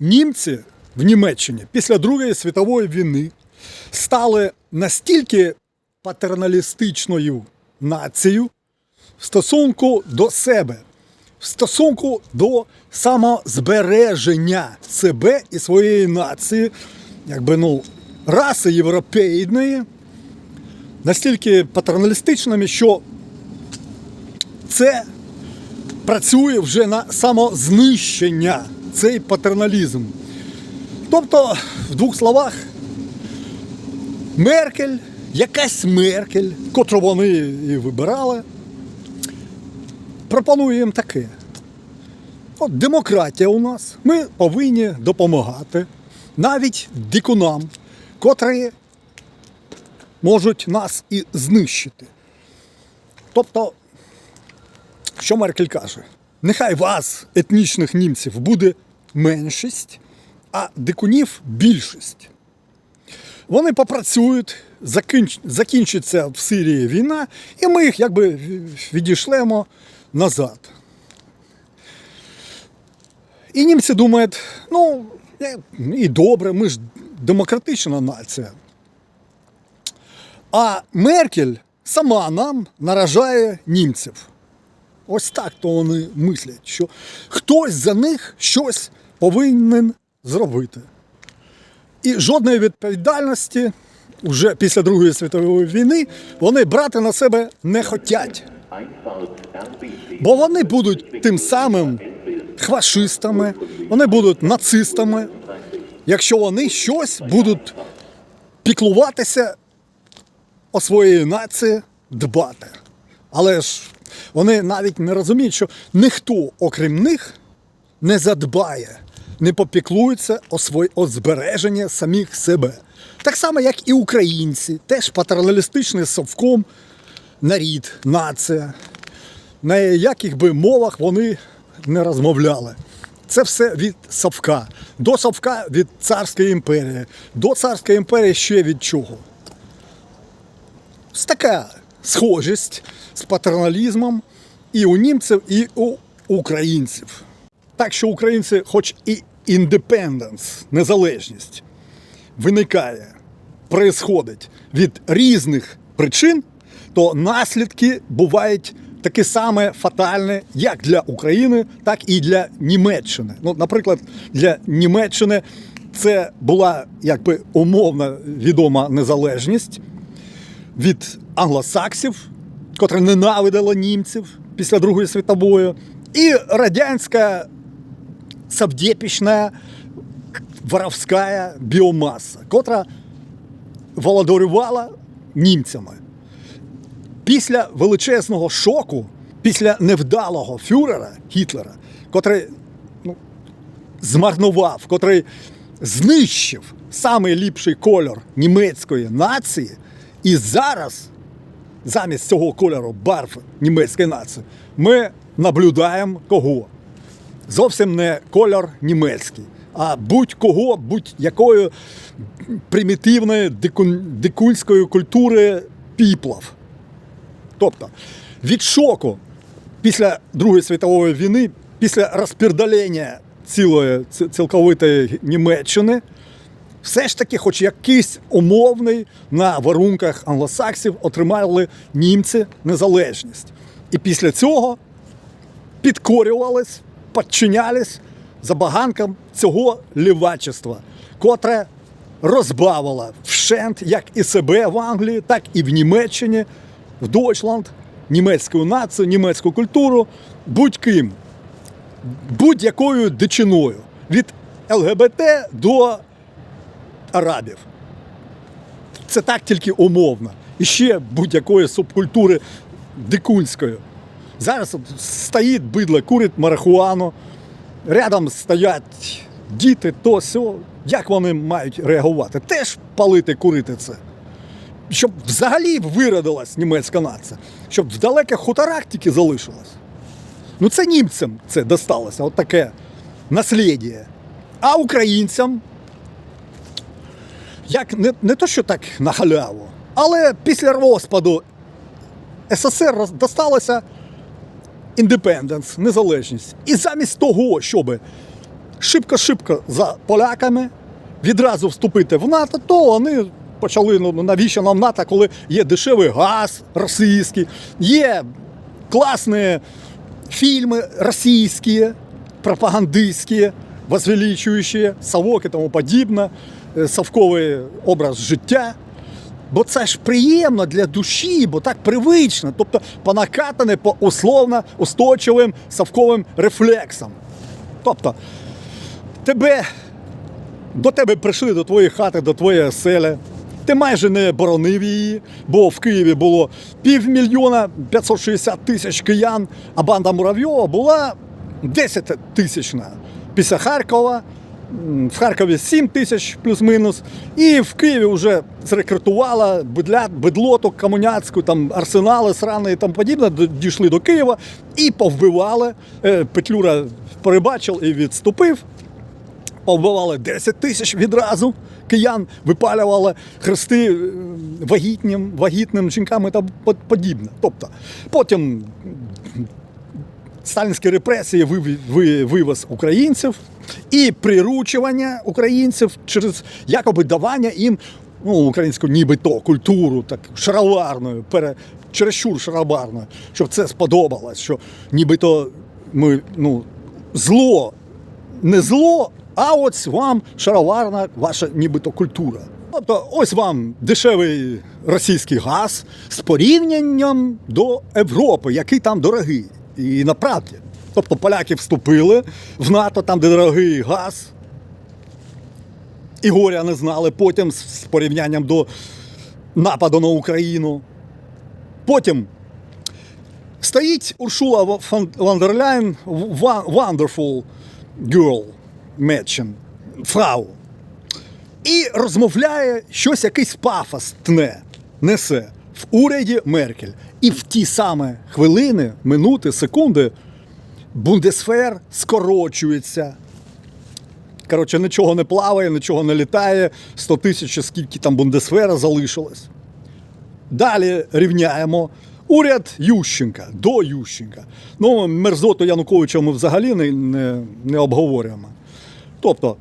німці в Німеччині після Другої світової війни стали настільки патерналістичною нацією в стосунку до себе, в стосунку до самозбереження себе і своєї нації, якби ну, раси європейної, настільки патерналістичними, що це працює вже на самознищення, цей патерналізм. Тобто, в двох словах, Меркель, якась Меркель, котру вони і вибирали, пропонує їм таке. От демократія у нас. Ми повинні допомагати навіть дикунам, котрі можуть нас і знищити. Тобто, що Меркель каже? Нехай вас, етнічних німців, буде меншість, а дикунів більшість. Вони попрацюють, закінч... закінчиться в Сирії війна, і ми їх якби відійшлемо назад. І німці думають, ну, е, і добре, ми ж демократична нація. А Меркель сама нам наражає німців. Ось так то вони мислять, що хтось за них щось повинен зробити. І жодної відповідальності вже після Другої світової війни вони брати на себе не хочуть. Бо вони будуть тим самим фашистами, вони будуть нацистами, якщо вони щось будуть піклуватися о своїй нації, дбати. Але ж вони навіть не розуміють, що ніхто, окрім них, не задбає, не попіклується о, свої, о збереженні самих себе. Так само, як і українці, теж патерналістичний совком нарід, нація, на яких би мовах вони не розмовляли. Це все від совка. До совка від царської імперії, до царської імперії ще від чого. Така схожість з патерналізмом і у німців, і у українців. Так що українці, хоч і індепенденс, незалежність, виникає, происходить від різних причин, то наслідки бувають такі саме фатальні як для України, так і для Німеччини. Ну, наприклад, для Німеччини це була якби умовно відома незалежність від англосаксів, котра ненавидила німців після Другої світової, і радянська савдєпічна воровська біомаса, котра володарювала німцями. Після величезного шоку, після невдалого фюрера Гітлера, котрий ну, змарнував, котрий знищив самий ліпший кольор німецької нації, і зараз, замість цього кольору барв німецької нації, ми наблюдаємо кого? Зовсім не кольор німецький, а будь-кого, будь-якої примітивної дикунської культури піплав. Тобто від шоку після Другої світової війни, після розпірдалення цілої цілковитої Німеччини, все ж таки, хоч якийсь умовний на варунках англосаксів отримали німці незалежність. І після цього підкорювались, підчинялись забаганкам цього лівачества, котре розбавило вщент як і себе в Англії, так і в Німеччині, в Дойчланд, німецьку націю, німецьку культуру, будь-ким, будь-якою дичиною. Від ЛГБТ до арабів. Це так тільки умовно. І ще будь-якої субкультури дикунської. Зараз стоїть бидло, курить марихуану, рядом стоять діти, то сьо. Як вони мають реагувати? Теж палити, курити це. Щоб взагалі виродилась німецька нація, щоб в далеких хуторах тільки залишилась. Ну це німцям це досталося, от таке наслідя. А українцям як не, не то, що так на халяву, але після розпаду СССР досталося індепенденс, незалежність. І замість того, щоб шибко-шибко за поляками, відразу вступити в НАТО, то вони почали ну навіщо нам НАТО, коли є дешевий газ російський, є класні фільми російські, пропагандистські, возвеличуючі, совок і тому подібне, е, совковий образ життя. Бо це ж приємно для душі, бо так привично, тобто понакатане по условно устойчивим совковим рефлексам. Тобто, тебе, до тебе прийшли до твоєї хати, до твоєї оселі. Ти майже не боронив її, бо в Києві було півмільйона 560 тисяч киян, а банда Муравйова була 10 тисячна. Після Харкова, в Харкові 7 тисяч плюс-мінус, і в Києві вже зрекрутувала бидля, бидлоту комуняцьку, там арсенали срани і тому подібне, дійшли до Києва і повбивали. Е, Петлюра перебачив і відступив повбивали 10 тисяч відразу. Киян випалювали хрести е, вагітним, вагітним жінкам тому подібне. Тобто, потім сталінські репресії вивез українців і приручування українців через якоби давання їм ну, українську нібито культуру, так шароварною, пере, чересчур шароварною, щоб це сподобалось, що нібито ми ну, зло не зло, а ось вам шароварна ваша нібито культура. Тобто, ось вам дешевий російський газ з порівнянням до Європи, який там дорогий. І направді. Тобто поляки вступили в НАТО, там, де дорогий газ. І горя не знали потім з порівнянням до нападу на Україну. Потім стоїть Уршула фон wonderful girl, Mädchen, фрау. І розмовляє щось, якийсь пафос тне, несе в уряді Меркель. І в ті самі хвилини, минути, секунди Бундесфер скорочується. Коротше, нічого не плаває, нічого не літає, 100 тисяч, скільки там Бундесфера залишилось. Далі рівняємо. Уряд Ющенка до Ющенка. Ну, мерзоту Януковича ми взагалі не, не, не обговорюємо. Тобто,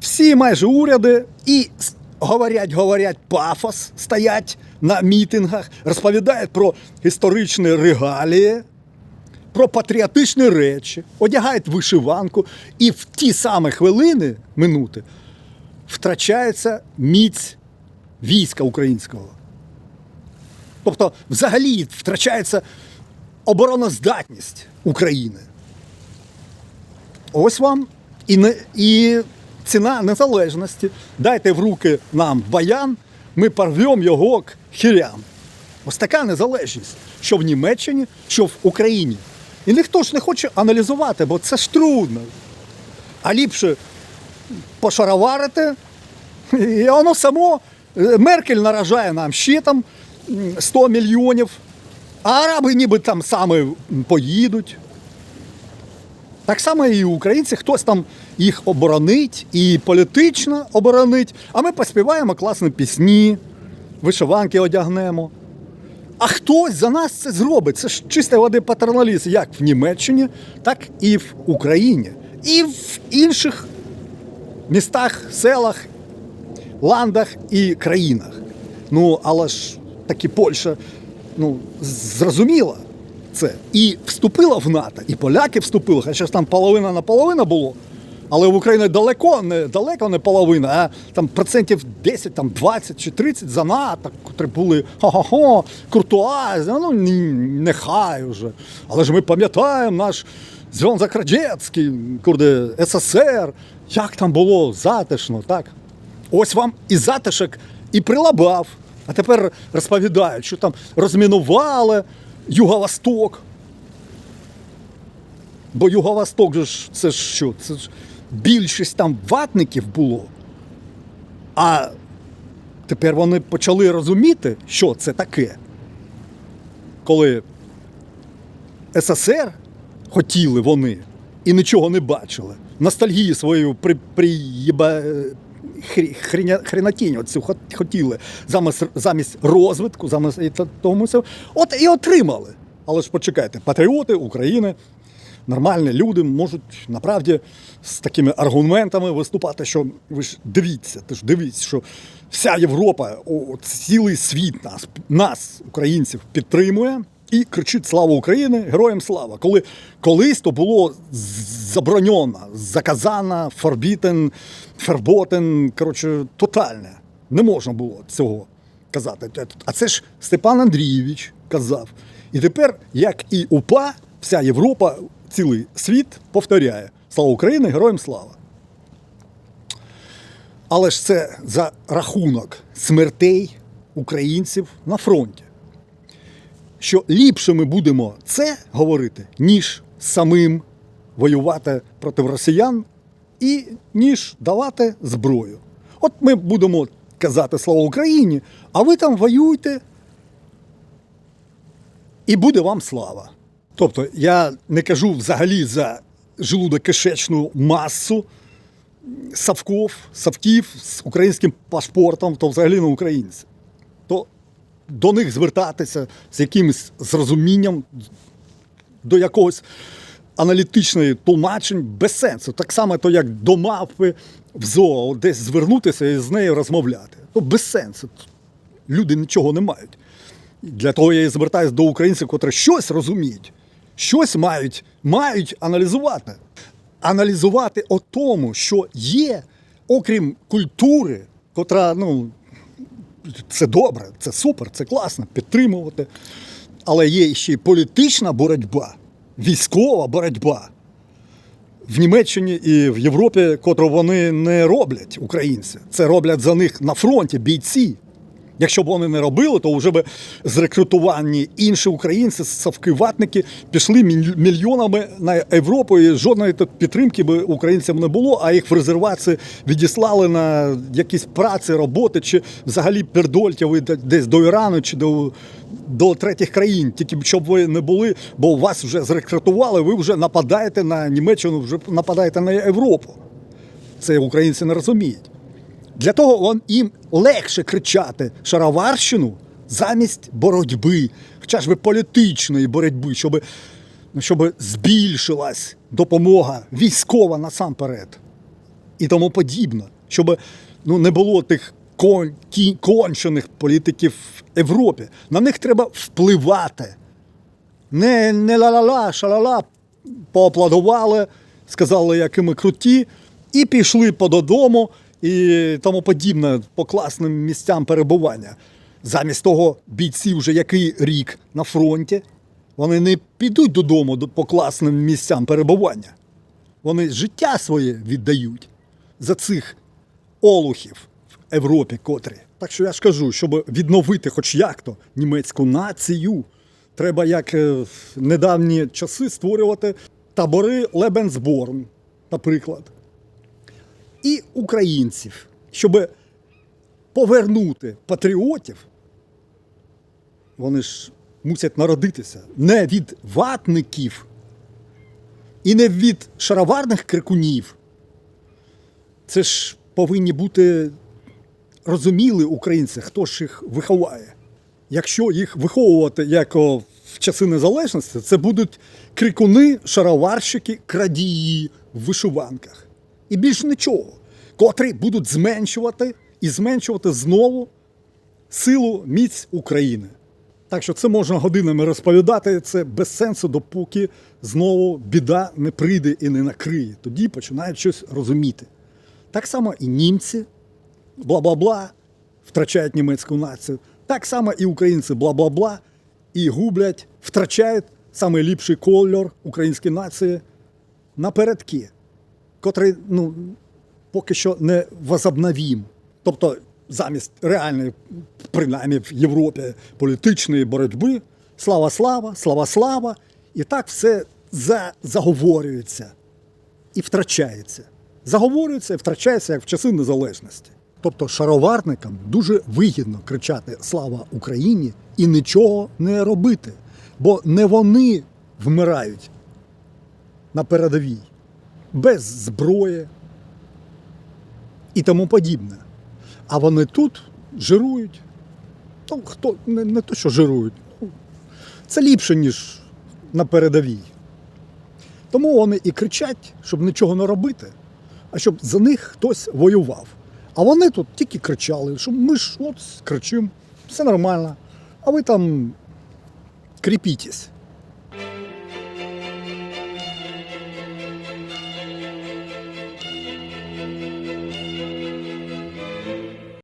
всі майже уряди і говорять, говорять пафос, стоять на мітингах, розповідають про історичні регалії, про патріотичні речі, одягають вишиванку, і в ті самі хвилини, минути, втрачається міць війська українського. Тобто, взагалі втрачається обороноздатність України. Ось вам і, не, і ціна незалежності. Дайте в руки нам баян, ми порвемо його к хірям. Ось така незалежність, що в Німеччині, що в Україні. І ніхто ж не хоче аналізувати, бо це ж трудно. А ліпше пошароварити, і воно само. е, Меркель наражає нам ще там 100 мільйонів, а араби ніби там саме поїдуть. Так само і українці, хтось там їх оборонить і політично оборонить, а ми поспіваємо класні пісні, вишиванки одягнемо. А хтось за нас це зробить. Це ж чиста води патерналізм, як в Німеччині, так і в Україні, і в інших містах, селах, ландах і країнах. Ну, але ж таки Польща ну, зрозуміла це і вступила в НАТО, і поляки вступили, хоча ж там половина на половина було. Але в Україні далеко не далеко не половина, а там процентів 10, там 20 чи 30 за НАТО, котрі були хо-хо-хо, куртуазні, ну нехай уже. Але ж ми пам'ятаємо наш Зв'язок Радянський, курде, СССР, як там було затишно, так? Ось вам і затишок, і прилабав. А тепер розповідають, що там розмінували Юго-Восток. Бо Юго-Восток же ж це ж що? Це ж більшість там ватників було. А тепер вони почали розуміти, що це таке. Коли СССР хотіли вони і нічого не бачили. Ностальгію свою при, приєба, хрі- хріня- хренотінь оцю хотіли замість, замість розвитку, замість тому. От і отримали. Але ж почекайте, патріоти України нормальні люди можуть направді з такими аргументами виступати, що ви ж дивіться, ти ж дивіться, що вся Європа, о, цілий світ нас, нас, українців, підтримує і кричить Слава Україні! Героям слава! Коли колись то було заборонено, заказано, форбітен, ферботен, коротше, тотальне. Не можна було цього казати. А це ж Степан Андрійович казав. І тепер, як і УПА, вся Європа, цілий світ повторяє: Слава Україні, героям слава! Але ж це за рахунок смертей українців на фронті. Що ліпше ми будемо це говорити, ніж самим воювати проти росіян і ніж давати зброю. От ми будемо казати слава Україні, а ви там воюйте, і буде вам слава. Тобто я не кажу взагалі за желудокишечну масу савков, савків з українським паспортом, то взагалі не українці. То до них звертатися з якимось зрозумінням до якогось аналітичної тлумачень без сенсу. Так само, то як до мавпи в зоо десь звернутися і з нею розмовляти. То без сенсу. Люди нічого не мають. Для того я і звертаюся до українців, котрі щось розуміють, щось мають, мають аналізувати. Аналізувати о тому, що є, окрім культури, котра, ну, це добре, це супер, це класно, підтримувати. Але є ще й політична боротьба, військова боротьба в Німеччині і в Європі, котру вони не роблять, українці. Це роблять за них на фронті бійці. Якщо б вони не робили, то вже б зрекрутовані інші українці, совки-ватники, пішли мільйонами на Європу, і жодної підтримки би українцям не було, а їх в резервації відіслали на якісь праці, роботи, чи взагалі пердольтяви десь до Ірану чи до, до третіх країн. Тільки б щоб ви не були, бо вас вже зрекрутували, ви вже нападаєте на Німеччину, вже нападаєте на Європу. Це українці не розуміють. Для того вон їм легше кричати шароварщину замість боротьби, хоча ж би політичної боротьби, щоб, щоб збільшилась допомога військова насамперед і тому подібне, щоб ну, не було тих кон, кі- кончених політиків в Європі. На них треба впливати. Не, не ла-ла-ла, шалала, поаплодували, сказали, які ми круті, і пішли по додому і тому подібне по класним місцям перебування. Замість того, бійці вже який рік на фронті, вони не підуть додому по класним місцям перебування. Вони життя своє віддають за цих олухів в Європі, котрі. Так що я ж кажу, щоб відновити хоч як-то німецьку націю, треба, як е, в недавні часи, створювати табори Лебенсборн, наприклад, і українців, щоб повернути патріотів. Вони ж мусять народитися не від ватників і не від шароварних крикунів. Це ж повинні бути розуміли українці, хто ж їх виховає. Якщо їх виховувати як в часи незалежності, це будуть крикуни, шароварщики, крадії в вишиванках. І більш нічого, котрі будуть зменшувати і зменшувати знову силу міць України. Так що це можна годинами розповідати, це без сенсу, допоки знову біда не прийде і не накриє. Тоді починають щось розуміти. Так само і німці, бла-бла-бла, втрачають німецьку націю. Так само і українці бла-бла-бла і гублять, втрачають найліпший кольор української нації напередки, котрий ну, поки що не возобновім. Тобто замість реальної, принаймні в Європі, політичної боротьби, слава, слава, слава, слава, і так все за, заговорюється і втрачається. Заговорюється і втрачається як в часи незалежності. Тобто шароварникам дуже вигідно кричати Слава Україні і нічого не робити, бо не вони вмирають на передовій без зброї і тому подібне. А вони тут жирують. Ну, хто не, не то, що жирують. Це ліпше, ніж на передовій. Тому вони і кричать, щоб нічого не робити, а щоб за них хтось воював. А вони тут тільки кричали, що ми ж от кричимо, все нормально, а ви там кріпітесь.